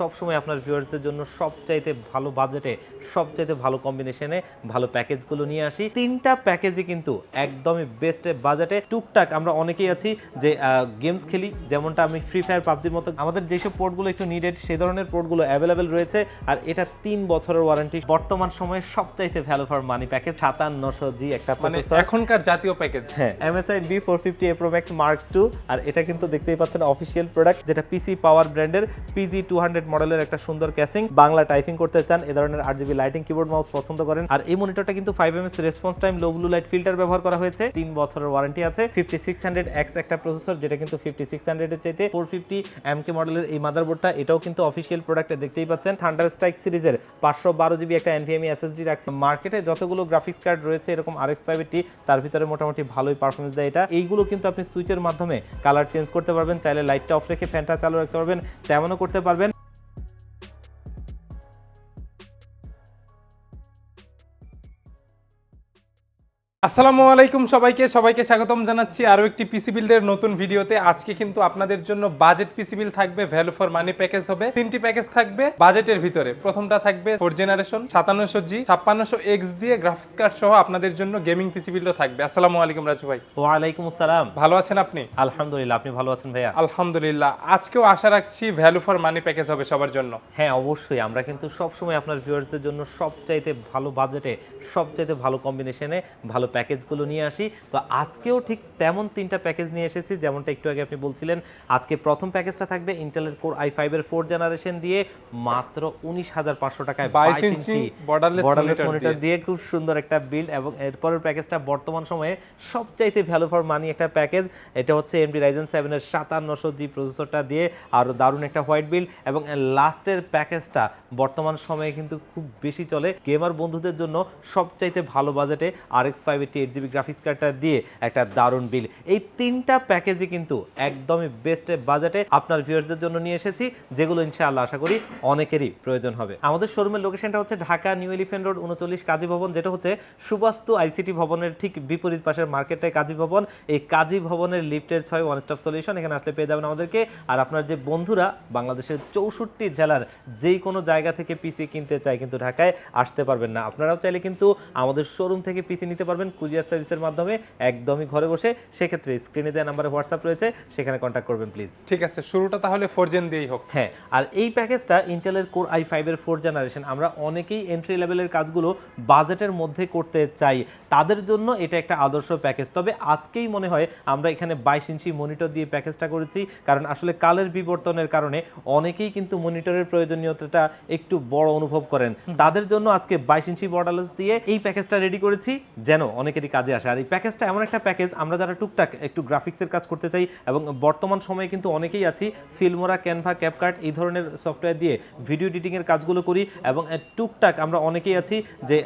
সবসময় আপনার ভিউয়ার্সদের জন্য সবচাইতে ভালো বাজেটে সবচাইতে ভালো কম্বিনেশনে ভালো প্যাকেজগুলো নিয়ে আসি। তিনটা প্যাকেজই কিন্তু একদমই বেস্ট বাজেটে টুকটাক আমরা অনেকেই আছি যে গেমস খেলি যেমনটা আমি ফ্রি ফায়ার পাবজির মতো। আমাদের যেসব পোর্টগুলো একটু নিডেড সেই ধরনের পোর্টগুলো অ্যাভেলেবেল রয়েছে। আর এটা তিন বছরের ওয়ারেন্টি বর্তমান সময়ে সবচাইতে ভ্যালু ফর মানি প্যাকেজ সাতান্নশো জি একটা মানে এখনকার জাতীয় প্যাকেজ হ্যাঁ MSI B four fifty A pro max mark two আর এটা কিন্তু দেখতেই পাচ্ছেন অফিসিয়াল প্রোডাক্ট যেটা পিসি পাওয়ার ব্র্যান্ডের পিজি টু হান্ড্রেড মডেলের একটা সুন্দর ক্যাসিং বাংলা টাইপিং করতে চান, এ ধরনের RGB lighting keyboard mouse পছন্দ করেন। আর এই মনিটরটা কিন্তু five M S response time low blue light filter ব্যবহার করা হয়েছে। তিন বছরের ওয়ারেন্টি আছে। ফিফটি সিক্স হান্ড্রেড এক্স একটা প্রসেসর যেটা কিন্তু ফিফটি সিক্স হান্ড্রেডের চাইতে ফোর ফিফটি এম কে মডেলের এই মাদারবোর্ডটা এটাও কিন্তু অফিসিয়াল প্রোডাক্টে দেখতেই পাচ্ছেন। থান্ডার স্ট্রাইক সিরিজের পাঁচশো বারো জিবি একটা এনভিএমই এসএসডি রাখছে। মার্কেটে যতগুলো গ্রাফিক্স কার্ড রয়েছে, এরকম আর এক্স ফাইভেরটি তার ভিতরে মোটামুটি ভালোই পারফরমেন্স দেয় এটা। এইগুলো কিন্তু আপনি সুইচের মাধ্যমে কালার চেঞ্জ করতে পারবেন। চাইলে লাইটটা অফ রেখে ফ্যানটা চালু রাখতে পারবেন। তেমনও করতে পারবেন। আসসালামু আলাইকুম সবাইকে সবাইকে স্বাগতম জানাচ্ছি আরও একটি পিসি বিল্ডের নতুন ভিডিওতে। আজকে কিন্তু আপনাদের জন্য বাজেট পিসি বিল থাকবে ভ্যালু ফর মানি প্যাকেজ হবে। তিনটি প্যাকেজ থাকবে বাজেটের ভিতরে। প্রথমটা থাকবে ফোর জেনারেশন সাতান্নশো জি ছাপ্পান্নশো এক্স দিয়ে গ্রাফিক্স কার্ড সহ আপনাদের জন্য গেমিং পিসি বিল্ডও থাকবে। আসসালামু আলাইকুম রাজু ভাই। ওয়ালাইকুম আসসালাম। ভালো আছেন আপনি? আলহামদুলিল্লাহ আপনি ভালো আছেন ভাইয়া? আলহামদুলিল্লাহ। আজকেও আশা রাখছি ভ্যালু ফর মানি প্যাকেজ হবে সবার জন্য। হ্যাঁ অবশ্যই। আমরা কিন্তু সবসময় আপনার ভিউয়ার্সদের জন্য সবচাইতে ভালো বাজেটে সবচাইতে ভালো কম্বিনেশনে ভালো প্যাকেজগুলো নিয়ে আসি। তো আজকেও ঠিক তেমন তিনটা প্যাকেজ নিয়ে এসেছি যেমনটা একটু আগে আপনি বলছিলেন। আজকে প্রথম প্যাকেজটা থাকবে ইন্টেলের কোর আই ফাইভের ফোর জেনারেশন দিয়ে মাত্র উনিশ হাজার পাঁচশো টাকায় 22 ইঞ্চি monitor মনিটর দিয়ে। খুব সুন্দর একটা বিল্ড এবং এরপরের প্যাকেজটা বর্তমান সময়ে সবচাইতে ভ্যালু ফর মানি একটা প্যাকেজ। এটা হচ্ছে এমডি রাইজেন সেভেনের সাতান্নশো জি প্রসেসরটা দিয়ে আরও দারুণ একটা হোয়াইট বিল্ড এবং লাস্টের প্যাকেজটা বর্তমান সময়ে কিন্তু খুব বেশি চলে। গেমার বন্ধুদের জন্য সবচাইতে ভালো বাজেটে RX five eighty eight GB graphics কার্ডটা দিয়ে একটা দারুণ বিল এই তিনটা প্যাকেজই কিন্তু একদমই বেস্ট বাজেটে আপনার ভিউয়ার্সদের জন্য নিয়ে এসেছি, যেগুলো ইনশাআল্লাহ আশা করি অনেকেরই প্রয়োজন হবে। আমাদের শোরুমের লোকেশনটা হচ্ছে ঢাকা নিউ এলিফেন্ট রোড উনচল্লিশ কাজী ভবন, যেটা হচ্ছে সুবাস্তু আইসিটি ভবনের ঠিক বিপরীত পাশের মার্কেটটাই কাজী ভবন। এই কাজী ভবনের লিফটের ছয় ওয়ান স্টপ সলিউশন এখানে আসলে পেয়ে যাবেন আমাদেরকে। আর আপনার যে বন্ধুরা, বাংলাদেশের চৌষট্টি জেলার যেই কোনো জায়গা থেকে পিসি কিনতে চায় কিন্তু ঢাকায় আসতে পারবেন না, আপনারাও চাইলে কিন্তু আমাদের শোরুম থেকে পিসি নিতে পারবেন। কুরিয়ার সার্ভিসের মাধ্যমে একদমই ঘরে বসে সেক্ষেত্রে স্ক্রিনে দেওয়া নাম্বারে হোয়াটসঅ্যাপ রয়েছে সেখানে কন্ট্যাক্ট করবেন প্লিজ ঠিক আছে শুরুটা তাহলে ফোর জেন দিয়েই হোক। হ্যাঁ আর এই প্যাকেজটা ইন্টেলের কোর আই ফাইভের ফোর জেনারেশন আমরা অনেকেই এন্ট্রি লেভেলের কাজগুলো বাজেটের মধ্যে করতে চাই তাদের জন্য এটা একটা আদর্শ প্যাকেজ তবে আজকেই মনে হয় আমরা এখানে বাইশ ইঞ্চি মনিটর দিয়ে প্যাকেজটা করেছি কারণ আসলে কালের বিবর্তনের কারণে অনেকেই কিন্তু মনিটরের প্রয়োজনীয়তাটা একটু বড় অনুভব করেন। তাদের জন্য আজকে বাইশ ইঞ্চি বর্ডারলেস দিয়ে এই প্যাকেজটা রেডি করেছি যেন অনেকেরই কাজে আসে। আর এই প্যাকেজটা এমন একটা প্যাকেজ আমরা যারা টুকটাক একটু গ্রাফিক্সের কাজ করতে চাই এবং বর্তমান সময়ে কিন্তু অনেকেই আছি ফিল্মোরা ক্যানভা ক্যাপকার্ট এই ধরনের সফটওয়্যার দিয়ে ভিডিও এডিটিংয়ের কাজগুলো করি এবং টুকটাক আমরা অনেকেই আছি যে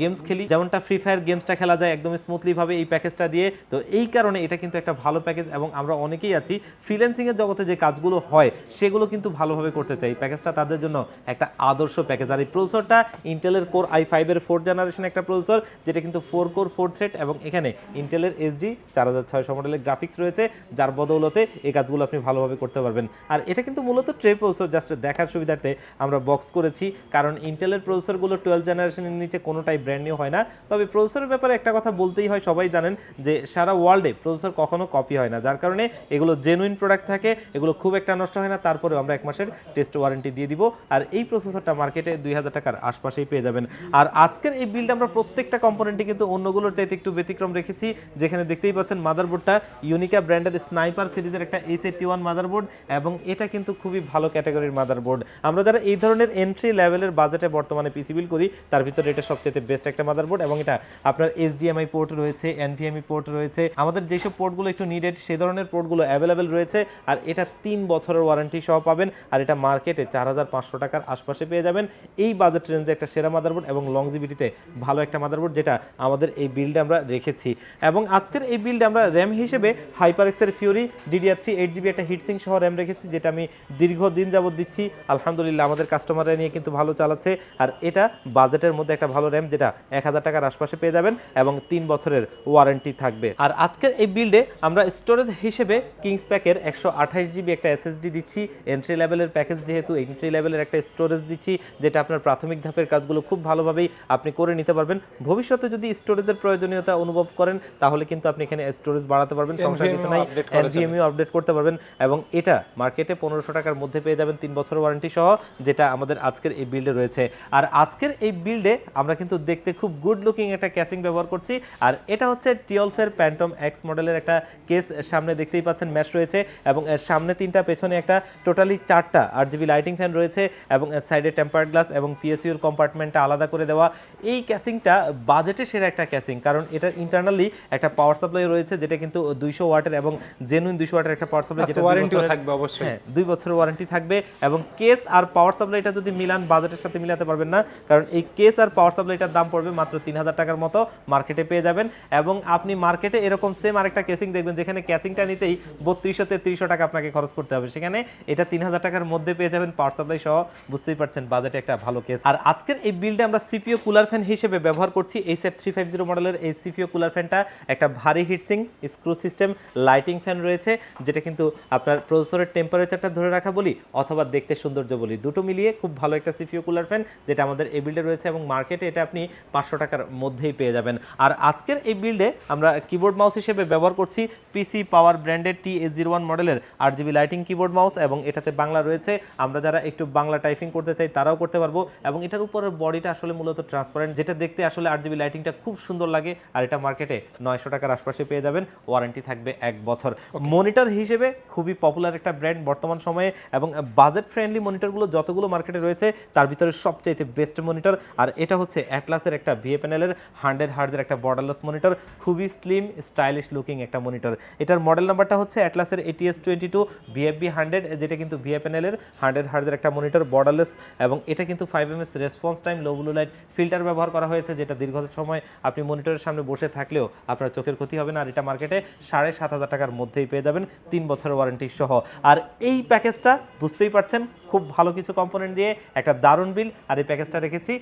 গেমস খেলি। যেমনটা ফ্রি ফায়ার গেমসটা খেলা যায় একদম স্মুথলিভাবে এই প্যাকেজটা দিয়ে। তো এই কারণে এটা কিন্তু একটা ভালো প্যাকেজ এবং আমরা অনেকেই আছি ফ্রিল্যান্সিং এর জগতে যে কাজগুলো হয়, সেগুলো কিন্তু ভালোভাবে করতে চাই। প্যাকেজটা তাদের জন্য একটা আদর্শ প্যাকেজ আর এই প্রসেসরটা ইন্টেলের কোর আই ফাইভের ফোর জেনারেশন একটা প্রসেসর যেটা কিন্তু ফোর কোর ফোর থ্রেড এবং এখানে ইন্টেলের এইচডি চার হাজার ছয়শো মডেলের গ্রাফিক্স রয়েছে, যার বদৌলতে এই কাজগুলো আপনি ভালোভাবে করতে পারবেন। আর এটা কিন্তু মূলত ট্রে প্রসেসর জাস্ট দেখার সুবিধার্থে আমরা বক্স করেছি, কারণ ইন্টেলের প্রসেসরগুলো টুয়েলভ জেনারেশনের নিচে কোনোটাই ব্র্যান্ড নিউ হয় না। তবে প্রসেসরের ব্যাপারে একটা কথা বলতেই হয়, সবাই জানেন যে সারা ওয়ার্ল্ডে প্রসেসর কখনো কপি হয় না, যার কারণে এগুলো জেনুইন প্রোডাক্ট থাকে, এগুলো খুব একটা নষ্ট হয় না, তারপরেও আমরা এক মাসের টেস্ট ওয়ারেন্টি দিয়ে দিব, আর এই প্রসেসরটা মার্কেটে দুই হাজার টাকার আশপাশেই পেয়ে যাবেন। আর আজকের এই বিলটা আমরা প্রত্যেকটা কম্পোনেন্টে কিন্তু অন্যগুলোর চাইতে একটু ব্যতিক্রম রেখেছি। যেখানে দেখতেই পাচ্ছেন মাদারবোর্ডটা ইউনিকা ব্র্যান্ডের স্নাইপার সিরিজের একটা এস এইটটি ওয়ান মাদারবোর্ড এবং এটা কিন্তু খুবই ভালো ক্যাটাগরির মাদারবোর্ড আমরা যারা এই ধরনের এন্ট্রি লেভেলের বাজেটে বর্তমানে পিসি বিল করি, তার ভিতরে এটা সবচেয়ে বেস্ট একটা মাদারবোর্ড এবং এটা আপনার এইচডিএমআই পোর্ট রয়েছে এনভিএমই পোর্ট রয়েছে। আমাদের যেসব পোর্টগুলো একটু নিডেড সেই ধরনের পোর্টগুলো অ্যাভেলেবেল রয়েছে আর এটা তিন বছরের ওয়ারেন্টি সহ পাবেন আর এটা মার্কেটে চার হাজার পাঁচশো টাকার আশপাশে পেয়ে যাবেন। এই বাজেট রেঞ্জে একটা সেরা মাদারবোর্ড এবং লংজিবিটিতে ভালো একটা মাদারবোর্ড যেটা আমাদের এই বিল্ডে আমরা রেখেছি। এবং আজকের এই বিল্ডে আমরা র্যাম হিসেবে হাইপারেক্সের Fury DDR three eight GB একটা হিটসিং সহ র্যাম রেখেছি, যেটা আমি দীর্ঘদিন যাবৎ দিচ্ছি। আলহামদুলিল্লাহ আমাদের কাস্টমাররা নিয়ে কিন্তু ভালো চালাচ্ছে। আর এটা বাজেটের মধ্যে একটা ভালো র্যাম যেটা এক হাজার টাকার আশপাশে পেয়ে যাবেন এবং তিন বছরের ওয়ারেন্টি থাকবে। আর আজকের এই বিল্ডে আমরা স্টোরেজ হিসেবে কিংস প্যাকের একশো আঠাশ জিবি একটা এসএসডি দিচ্ছি। এন্ট্রি লেভেলের প্যাকেজ যেহেতু এন্ট্রি লেভেলের একটা স্টোরেজ দিচ্ছি, যেটা আপনার প্রাথমিক ধাপের কাজগুলো খুব ভালোভাবেই আপনি করে নিতে পারবেন। ভবিষ্যতে যদি স্টোরেজের প্রয়োজনীয়তা অনুভব করেন তাহলে কিন্তু আপনি এখানে স্টোরেজ বাড়াতে পারবেন সমস্যা কিছু নাই। NVMe আপডেট করতে পারবেন এবং এটা মার্কেটে পনেরোশো টাকার মধ্যে পেয়ে যাবেন তিন বছর ওয়ারেন্টি সহ যেটা আমাদের আজকের এই বিল্ডে রয়েছে। আর আজকের এই বিল্ডে আমরা কিন্তু দেখতে খুব গুড লুকিং একটা ক্যাসিং ব্যবহার করছি। আর এটা হচ্ছে টিওলফের প্যান্টম এক্স মডেলের একটা কেস সামনে দেখতেই পাচ্ছেন ম্যাশ রয়েছে এবং এর সামনে তিনটা পেছনে একটা টোটালি চারটা আর জিবি লাইটিং ফ্যান রয়েছে এবং সাইডে টেম্পার্ড গ্লাস এবং পিএসইউর কম্পার্টমেন্টটা আলাদা করে দেওয়া। এই ক্যাসিংটা বাজেটে সেরা একটা ক্যাসিং কারণ এটার ইন্টারনালি একটা পাওয়ার সাপ্লাই রয়েছে যেটা কিন্তু দুইশো ওয়াটের এবং জেনুইন দুইশো ওয়াটের একটা পাওয়ার সাপ্লাই যেটা ওয়ারেন্টিও থাকবে অবশ্যই। হ্যাঁ দুই বছরের ওয়ারেন্টি থাকবে এবং কেস আর পাওয়ার সাপ্লাইটা যদি মিলান বাজেটের সাথে মিলাতে পারবেন না কারণ এই কেস আর পাওয়ার সাপ্লাইটার দাম পড়বে মাত্র তিন হাজার টাকার মতো মার্কেটে পেয়ে যাবেন এবং আপনি মার্কেটে এরকম সেম আরেকটা কেসিং দেখবেন যেখানে ক্যাসিংটা নিতেই বত্রিশশো তেত্রিশশো টাকা আপনাকে খরচ করতে হবে। সেখানে এটা তিন হাজার টাকার মধ্যে পেয়ে যাবেন পাওয়ার সাপ্লাই সহ বুঝতেই পারছেন বাজেটে একটা ভালো কেস আর আজকের এই বিলটা আমরা সিপিও কুলার ফ্যান হিসেবে ব্যবহার করছি এই সেট থ্রি ফাইভ জিরো মডেলের এই সিপিও কুলার ফ্যানটা একটা ভারী heatsink screw system lighting fan রয়েছে, যেটা কিন্তু আপনার প্রসেসরের টেম্পারেচারটা ধরে রাখা বলি অথবা দেখতে সৌন্দর্য বলি। দুটো মিলিয়ে খুব ভালো একটা সিপিও কুলার ফ্যান যেটা আমাদের এই বিল্ডে রয়েছে এবং মার্কেটে এটা আপনি পাঁচশো টাকার মধ্যেই পেয়ে যাবেন। আর আজকের এই বিল্ডে আমরা কিবোর্ড মাউস হিসেবে ব্যবহার করছি পিসি পাওয়ার ব্র্যান্ডের টি এ জিরো ওয়ান মডেলের আট জিবি লাইটিং কিবোর্ড মাউস এবং এটাতে বাংলা রয়েছে। আমরা যারা একটু বাংলা টাইপিং করতে চাই তারাও করতে পারব এবং এটার উপরের বডিটা আসলে মূলত ট্রান্সপারেন্ট যেটা দেখতে আসলে আট জিবি লাইটিংটা খুব সুন্দর লাগে আর এটা মার্কেটে নয়শো টাকার আশপাশে পেয়ে যাবেন। ওয়ারেন্টি থাকবে এক বছর। মনিটর হিসেবে খুবই পপুলার একটা ব্র্যান্ড বর্তমান সময়ে এবং বাজেট ফ্রেন্ডলি মনিটরগুলো যতগুলো মার্কেটে রয়েছে তার ভিতরে সবচাইতে বেস্ট মনিটর আর এটা হচ্ছে অ্যাটলাসের একটা ভিএ প্যানেলের হান্ড্রেড হার্জের একটা বর্ডারলেস মনিটর খুবই স্লিম স্টাইলিশ লুকিং একটা মনিটর এটার মডেল নাম্বারটা হচ্ছে অ্যাটলাসের ATS twenty two VFB hundred যেটা কিন্তু ভিএ প্যানেলের হান্ড্রেড হার্জের একটা মনিটর বর্ডারলেস এবং এটা কিন্তু five M S response time low blue light filter ব্যবহার করা হয়েছে যেটা দীর্ঘ সময় আপনি মনিটরের সামনে বসে থাকলেও আপনার চোখের ক্ষতি হবে না। আর এটা মার্কেটে সাড়ে সাত হাজার টাকার মধ্যেই পেয়ে যাবেন। তিন বছরের ওয়ারেন্টি সহ। আর এই প্যাকেজটা বুঝতেই পারছেন খুব ভালো কিছু কম্পোনেন্ট দিয়ে একটা দারুণ বিল আর এই প্যাকেজটা রেখেছি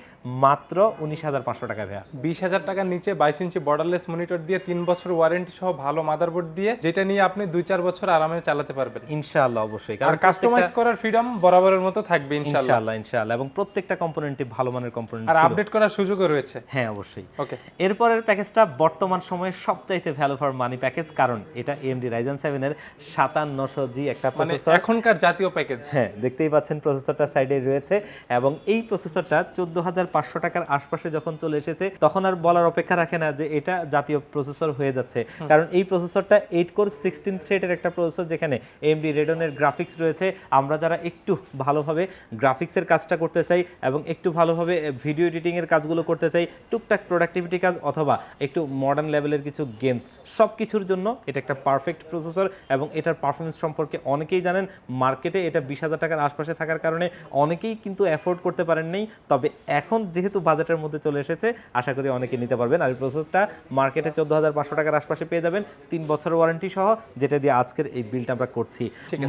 মাত্র উনিশ হাজার পাঁচশো টাকা ভাইয়া। বিশ হাজার টাকার নিচে বাইশ ইঞ্চি বর্ডারলেস মনিটর দিয়ে তিন বছর ওয়ারেন্টি সহ ভালো মাদারবোর্ড দিয়ে যেটা নিয়ে আপনি দুই চার বছর আরামে চালাতে পারবেন। ইনশাআল্লাহ অবশ্যই। আর কাস্টমাইজ করার ফ্রিডম বরাবরের মতো থাকবে ইনশাআল্লাহ। ইনশাআল্লাহ এবং প্রত্যেকটা কম্পোনেন্টই ভালো মানের কম্পোনেন্ট আর আপডেট করার সুযোগও রয়েছে। হ্যাঁ অবশ্যই। ওকে এরপরের প্যাকেজটা বর্তমান সময়ে সবচাইতে ভ্যালু ফর মানি প্যাকেজ কারণ এটা এমডি রাইজেন সেভেনের সাতান্নশো জি একটা মানে প্রসেসর এখনকার জাতীয় প্যাকেজ হ্যাঁ দেখতেই পাচ্ছেন প্রসেসরটা সাইডে রয়েছে এবং এই প্রসেসরটা চোদ্দ হাজার পাঁচশো টাকার আশপাশে যখন চলে এসেছে তখন আর বলার অপেক্ষা রাখে না যে এটা জাতীয় প্রসেসর হয়ে যাচ্ছে। কারণ এই প্রসেসরটা এইট কোর সিক্সটিন থ্রেডের একটা প্রসেসর যেখানে এমডি রেডনের গ্রাফিক্স রয়েছে। আমরা যারা একটু ভালোভাবে গ্রাফিক্সের কাজটা করতে চাই এবং একটু ভালোভাবে ভিডিও এডিটিং এর কাজগুলো করতে চাই টুকটাক প্রোডাক্টিভিটি কাজ অথবা একটু মডার্ন লেভেলের কিছু গেমস সব কিছুর জন্য এটা একটা পারফেক্ট প্রসেসর এবং এটার পারফরমেন্স সম্পর্কে অনেকেই জানেন। মার্কেটে এটা বিশ হাজার টাকার আশপাশে থাকার কারণে অনেকেই কিন্তু অ্যাফোর্ড করতে পারেন নাই তবে এখন যেহেতু বাজেটের মধ্যে চলে এসেছে আশা করি অনেকে নিতে পারবেন। আর এই প্রসেসরটা মার্কেটে চোদ্দ হাজার পাঁচশো টাকার আশপাশে পেয়ে যাবেন। তিন বছর ওয়ারেন্টি সহ যেটা দিয়ে আজকের এই বিলটা আমরা করছি।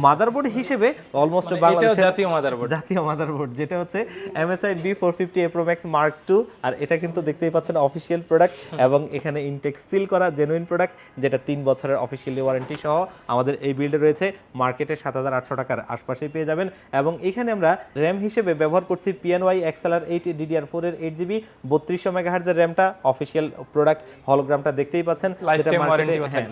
মাদারবোর্ড হিসেবে অলমোস্ট বাংলাদেশের জাতীয় মাদারবোর্ড জাতীয় মাদারবোর্ড যেটা হচ্ছে MSI B four fifty A pro mark two আর এটা কিন্তু দেখতেই পাচ্ছেন অফিসিয়াল প্রোডাক্ট এবং এখানে ইনটেক সিল করা জেনুইন প্রোডাক্ট যেটা তিন বছরের অফিসিয়ালি ওয়ারেন্টি সহ আমাদের এই বিল্ডে রয়েছে। মার্কেটে সাত হাজার আটশো টাকার আশপাশেই পেয়ে যাবেন এবং এখানে আমরা র্যাম হিসেবে ব্যবহার করছি PNY XLR eight DDR four এর এইট জিবি বত্রিশশো মেগাহার্জের র্যামটা অফিসিয়াল প্রোডাক্ট হলোগ্রামটা দেখতেই পাচ্ছেন।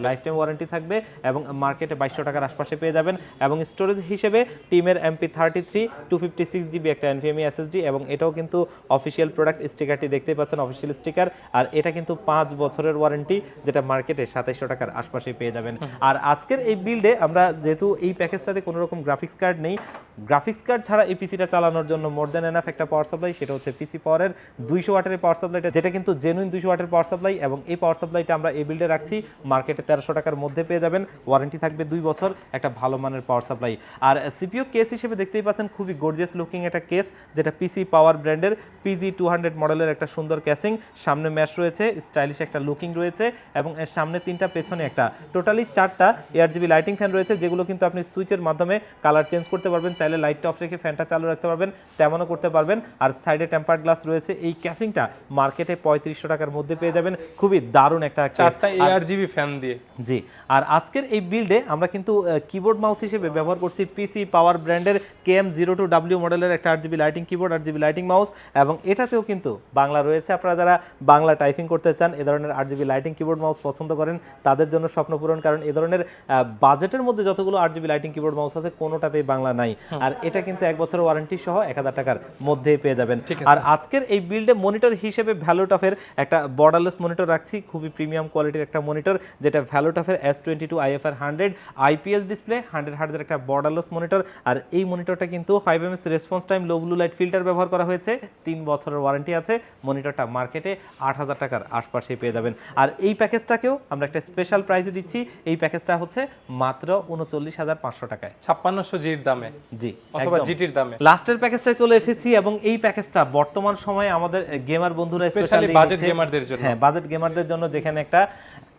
লাইফ টাইম ওয়ারেন্টি থাকবে। এবং মার্কেটে বাইশশো টাকার আশপাশে পেয়ে যাবেন এবং স্টোরেজ হিসেবে টিমের MP thirty three two fifty six GB একটা এনভিএমই এসএসডি এবং এটাও কিন্তু অফিসিয়াল প্রোডাক্ট স্টিকারটি দেখতেই পাচ্ছেন অফিসিয়াল স্টিকার আর এটা কিন্তু পাঁচ বছরের ওয়ারেন্টি যেটা মার্কেটে সাতাইশশো টাকার আশপাশে পেয়ে যাবেন। আর আজকের এই বিল্ডে আমরা যেহেতু এই প্যাকেজটাতে কোনো রকম গ্রাফিক্স কার্ড নেই গ্রাফিক্স গ্রাফিক্স কার্ড ছাড়া এই পিসিটা চালানোর জন্য মোর দেন এনাফ একটা পাওয়ার সাপ্লাই সেটা হচ্ছে পিসি পাওয়ারের দুইশো ওয়াটের পাওয়ার সাপ্লাইটা যেটা কিন্তু জেনুইন দুইশো ওয়াটের পাওয়ার সাপ্লাই এবং এই পাওয়ার সাপ্লাইটা আমরা এই বিল্ডে রাখছি। মার্কেটে তেরোশো টাকার মধ্যে পেয়ে যাবেন। ওয়ারেন্টি থাকবে দুই বছর, একটা ভালো মানের পাওয়ার সাপ্লাই আর সিপিও কেস হিসেবে দেখতেই পাচ্ছেন, খুবই গর্জিয়াস লুকিং একটা কেস যেটা পিসি পাওয়ার ব্র্যান্ডের পিজি টু হান্ড্রেড মডেলের একটা সুন্দর ক্যাসিং সামনে ম্যাশ রয়েছে স্টাইলিশ একটা লুকিং রয়েছে এবং এর সামনে তিনটা, পেছনে একটা। টোটালি চারটা এয়ার জিবি লাইটিং ফ্যান রয়েছে, যেগুলো কিন্তু আপনি সুইচের মাধ্যমে কালার চেঞ্জ করতে পারবেন। চাইলে লাইটটা অফ রেখে ফ্যানটা চালু রাখতে পারবেন তেমনও করতে পারবেন। আর সাইডে টেম্পার গ্লাস রয়েছে এই ক্যাসিংটা মার্কেটে পঁয়ত্রিশশো টাকার মধ্যে পেয়ে যাবেন। খুবই দারুণ একটা জিবি ফ্যান দিয়ে। জি আর আজকের এই বিল্ডে আমরা কিন্তু কিবোর্ড মাউস হিসেবে ব্যবহার করছি পিসি পাওয়ার ব্র্যান্ডের K M zero two W মডেলের একটা আট জিবি লাইটিং কিবোর্ড আট জিবি লাইটিং মাউস এবং এটাতেও কিন্তু বাংলা রয়েছে। আপনারা যারা বাংলা টাইপিং করতে চান এ ধরনের আট জিবি লাইটিং কিবোর্ড মাউস পছন্দ করেন তাদের জন্য স্বপ্ন পূরণ কারণ এ ধরনের বাজেটের মধ্যে যতগুলো আট জিবি লাইটিং কিবোর্ড মাউস আছে কোনোটাতেই বাংলা নাই। আর এটা কিন্তু এক বছরের ওয়ারেন্টি সহ এক হাজার টাকার মধ্যেই পেয়ে যাবেন। ঠিক আর আজকের এই বিল্ডে মনিটর হিসেবে ভ্যালুটফের একটা বর্ডারলেস মনিটর রাখছি খুবই প্রিমিয়াম কোয়ালিটির একটা মনিটর যেটা ভ্যালুটফের S twenty two IFR hundred IPS display hundred হার্ডের একটা বর্ডারলেস মনিটর আর এই মনিটরটা কিন্তু five M S response time low blue light filter ব্যবহার করা হয়েছে তিন বছরের ওয়ারেন্টি আছে মনিটরটা মার্কেটে আট হাজার টাকার আশপাশে পেয়ে যাবেন। আর এই প্যাকেজটাকেও আমরা একটা স্পেশাল প্রাইসে দিচ্ছি এই প্যাকেজটা হচ্ছে মাত্র উনচল্লিশ হাজার পাঁচশো টাকায়। ছাপ্পান্নশো জির দামে। জি। অথবা জিটির দামে। লাস্টের প্যাকেজটা চলে এসেছি এবং এই প্যাকেজটা বর্তমান সময়ে আমাদের গেমার বন্ধুরা স্পেশালি বাজেট গেমারদের জন্য। হ্যাঁ বাজেট গেমারদের জন্য যেখানে একটা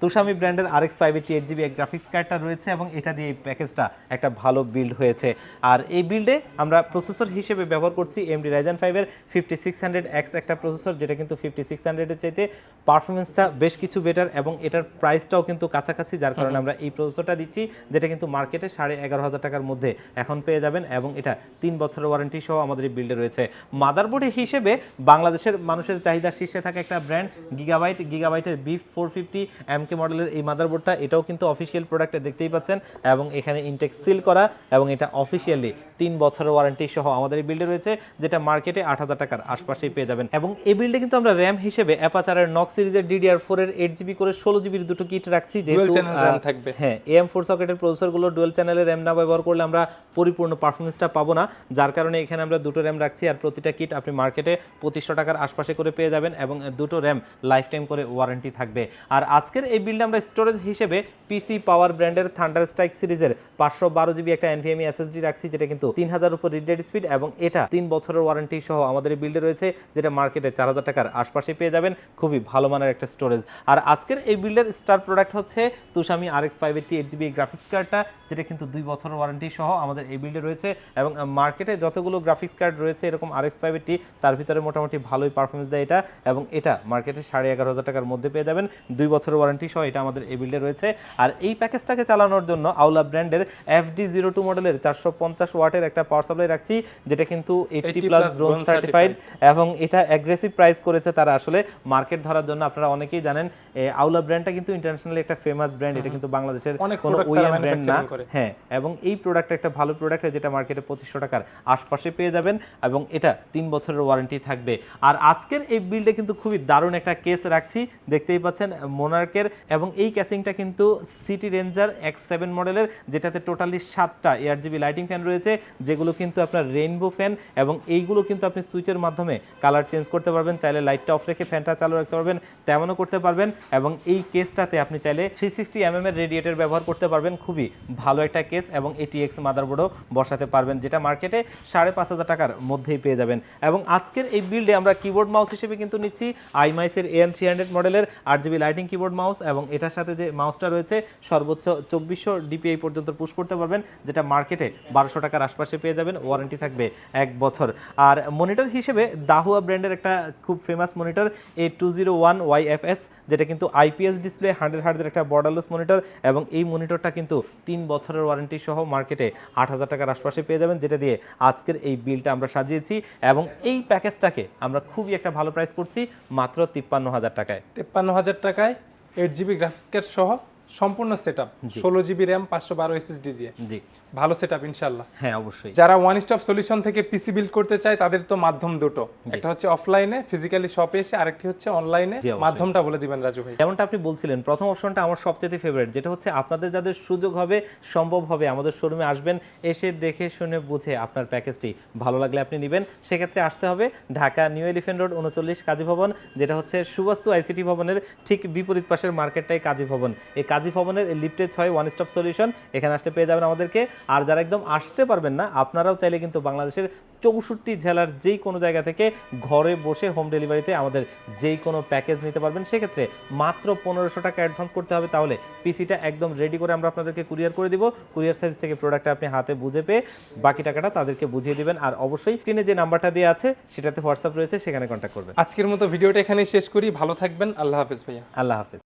তুষামি ব্র্যান্ডের RX five eighty eight GB graphics কার্ডটা রয়েছে এবং এটা দিয়ে এই প্যাকেজটা একটা ভালো বিল্ড হয়েছে। আর এই বিল্ডে আমরা প্রসেসর হিসেবে ব্যবহার করছি এমডি রাইজেন ফাইভের ফিফটি সিক্স হান্ড্রেড এক্স একটা প্রসেসর যেটা কিন্তু ফিফটি সিক্স হান্ড্রেডের চাইতে পারফরমেন্সটা বেশ কিছু বেটার এবং এটার প্রাইসটাও কিন্তু কাছাকাছি যার কারণে আমরা এই প্রসেসরটা দিচ্ছি যেটা কিন্তু মার্কেটে সাড়ে এগারো হাজার টাকার মধ্যে এখন পেয়ে যাবেন এবং এটা তিন বছরের ওয়ারেন্টি সহ আমাদের এই বিল্ডে রয়েছে। মাদারবোর্ড হিসেবে বাংলাদেশের মানুষের চাহিদা শীর্ষে থাকা একটা brand Gigabyte গিগাবাইটের B four fifty M K মডেলের এই মাদারবোর্ডটা এটাও কিন্তু অফিসিয়াল প্রোডাক্টে দেখতেই পাচ্ছেন এবং এখানে ইনটেক সিল করা এবং এটা অফিসিয়ালি তিন বছরের ওয়ারেন্টি সহ আমাদের এই বিল্ডে রয়েছে যেটা মার্কেটে আট হাজার টাকার আশপাশেই পেয়ে যাবেন এবং এই বিল্ডে কিন্তু আমরা র্যাম হিসেবে অ্যাপাচারের নক সিরিজের ডিডিআর ফোর এর এইট জিবি করে ষোলো জিবির দুটো কিট রাখছি যেহেতু। হ্যাঁ এম ফোর সকেটের প্রসেসরগুলো ডুয়েল চ্যানেলের র্যাম না ব্যবহার করলে আমরা পরিপূর্ণ পারফরমেন্সটা পাবো না। যার কারণে এখানে আমরা দুটো র্যাম রাখছি আর প্রতিটা কিট আপনি মার্কেটে পঁচিশশো টাকার আশপাশে করে পেয়ে যাবেন এবং দুটো র্যাম লাইফ টাইম করে ওয়ারেন্টি থাকবে। আর আজকের এই বিলটা আমরা স্টোরেজ হিসেবে পিসি পাওয়ার ব্র্যান্ডের থান্ডার স্ট্রাইক সিরিজের পাঁচশো বারো জিবি একটা এনভিএমই এসএসডি রাখছি, যেটা কিন্তু তিন হাজার উপর রিডেড স্পিড এবং এটা তিন বছরের ওয়ারেন্টি সহ আমাদের বিল্ডে রয়েছে, যেটা মার্কেটে চার হাজার টাকার আশপাশে পেয়ে যাবেন। খুবই ভালো মানের একটা স্টোরেজ আর আজকের এই বিল্ডের স্টার প্রোডাক্ট হচ্ছে তুষামি RX five eighty eight GB graphics কার্ডটা যেটা কিন্তু দুই বছরের ওয়ারেন্টি সহ আমাদের এই বিল্ডে রয়েছে এবং মার্কেটে যতগুলো গ্রাফিক্স কার্ড রয়েছে এরকম আর এক্স ফাইভ তার ভিতরে মোটামুটি ভালোই পারফরমেন্স দেয় এটা। এবং এটা মার্কেটে সাড়ে এগারো হাজার টাকার মধ্যে পেয়ে যাবেন। দুই বছরের ওয়ারেন্টি সহ এটা আমাদের এই বিল্ডে রয়েছে। আর এই প্যাকেজটাকে চালানোর জন্য আউলা ব্র্যান্ডের এফডি জিরো টু মডেলের চারশো পঞ্চাশ ওয়াটের একটা পাওয়ার সাপ্লাই রাখছি যেটা কিন্তু এইটটি প্লাস ড্রোন সার্টিফাইড এবং এটা অ্যাগ্রেসিভ প্রাইস করেছে তারা আসলে মার্কেট ধরার জন্য। আপনারা অনেকেই জানেন আউলা ব্র্যান্ডটা কিন্তু ইন্টারন্যাশনালি একটা ফেমাস ব্র্যান্ড এটা কিন্তু বাংলাদেশের কোনো ওইএম ব্র্যান্ড না। হ্যাঁ এবং এই প্রোডাক্ট একটা ভালো প্রোডাক্ট যেটা মার্কেটে পঁচিশশো টাকার আশপাশে পেয়ে যাবেন এবং এটা তিন বছরের ওয়ারেন্টি থাকবে। আর আজকের এই বিল্ডে কিন্তু খুবই দারুণ একটা কেস রাখছি। দেখতেই পাচ্ছেন মোনার্কের এবং এই ক্যাসিংটা কিন্তু সিটি রেঞ্জার এক্স সেভেন মডেলের যেটাতে টোটালি সাতটা এয়ার জিবি লাইটিং ফ্যান রয়েছে, যেগুলো কিন্তু আপনার রেইনবো ফ্যান এবং এইগুলো কিন্তু আপনি সুইচের মাধ্যমে কালার চেঞ্জ করতে পারবেন। চাইলে লাইটটা অফ রেখে ফ্যানটা চালু রাখতে পারবেন, তেমনও করতে পারবেন এবং এই কেসটাতে আপনি চাইলে থ্রি সিক্সটি এমএম এর রেডিয়েটর ব্যবহার করতে পারবেন। খুবই ভালো একটা কেস এবং এটিএক্স মাদারবোর্ডও বসাতে পারবেন, যেটা মার্কেটে সাড়ে পাঁচ হাজার টাকার মধ্যেই পেয়ে যাবেন। এবং আজকের এই বিল্ডে আমরা কিবোর্ড মাউস হিসেবে কিন্তু নিচ্ছি আইমাইসের এএন থ্রি হান্ড্রেড মডেলের আট জিবি লাইটিং কিবোর্ড মাউস এবং এটার সাথে যে মাউসটা রয়েছে, সর্বোচ্চ চব্বিশশো ডিপিআই পর্যন্ত পুশ করতে পারবেন, যেটা মার্কেটে বারোশো টাকার আশপাশে পেয়ে যাবেন ওয়ারেন্টি থাকবে এক বছর। আর মনিটর হিসেবে দাহুয়া ব্র্যান্ডের একটা খুব famous monitor A two zero one Y F S যেটা কিন্তু আইপিএস ডিসপ্লে হান্ড্রেড হার্ডের একটা বর্ডারলেস মনিটর এবং এই মনিটরটা কিন্তু তিন বছরের ওয়ারেন্টি সহ মার্কেটে আট হাজার টাকার আশপাশে পেয়ে যাবেন, যেটা দিয়ে আজকের এই বিলটা আমরা সাজিয়েছি এবং এই প্যাকেজটাকে আমরা খুবই একটা ভালো প্রাইস করছি, মাত্র তিপ্পান্ন হাজার টাকায়। তিপ্পান্ন হাজার টাকায় এইট জিবি গ্রাফিক্স কার্ড সহ সম্পূর্ণ সেট আপ ষোলো জিবি র্যাম পাঁচশো বারো এসএসডি দিয়ে। জি। ভালো সেট আপ ইনশাল্লাহ হ্যাঁ অবশ্যই। যারা ওয়ান স্টপ সলিউশন থেকে পিসি বিল্ড করতে চায় তাদের তো মাধ্যম দুটো। একটা হচ্ছে অফলাইনে ফিজিক্যালি শপে এসে আরেকটি হচ্ছে অনলাইনে মাধ্যমটা বলে দিবেন রাজু ভাই। যেমনটা আপনি বলছিলেন প্রথম অপশনটা আমার সবচেয়ে ফেভারিট যেটা হচ্ছে আপনাদের যাদের সুযোগ হবে সম্ভব হবে আমাদের শোরুমে আসবেন এসে দেখে শুনে বুঝে আপনার প্যাকেজটি ভালো লাগলে আপনি নেবেন। সেক্ষেত্রে আসতে হবে ঢাকা নিউ এলিফেন্ট রোড উনচল্লিশ কাজী ভবন যেটা হচ্ছে সুবাস্তু আইসিটি ভবনের ঠিক বিপরীত পাশের মার্কেটটাই কাজী ভবন। এই কাজী ভবনের লিফটে ছয় ওয়ান স্টপ সলিউশন এখানে আসলে পেয়ে যাবেন আমাদেরকে। আর যারা একদম আসতে পারবেন না আপনারাও চাইলে কিন্তু বাংলাদেশের চৌষট্টি জেলার যেই কোনো জায়গা থেকে ঘরে বসে হোম ডেলিভারিতে আমাদের যেই কোনো প্যাকেজ নিতে পারবেন সেক্ষেত্রে মাত্র পনেরোশো টাকা অ্যাডভান্স করতে হবে। তাহলে পিসিটা একদম রেডি করে আমরা আপনাদেরকে কুরিয়ার করে দিব। কুরিয়ার সার্ভিস থেকে প্রোডাক্টটা আপনি হাতে বুঝে পেয়ে বাকি টাকাটা তাদেরকে বুঝিয়ে দিবেন। আর অবশ্যই স্ক্রিনে যে নাম্বারটা দেওয়া আছে সেটাতে হোয়াটসঅ্যাপ রয়েছে সেখানে কন্ট্যাক্ট করবেন। আজকের মতো ভিডিওটা এখানেই শেষ করি। ভালো থাকবেন। আল্লাহ হাফেজ ভাইয়া। আল্লাহ হাফেজ।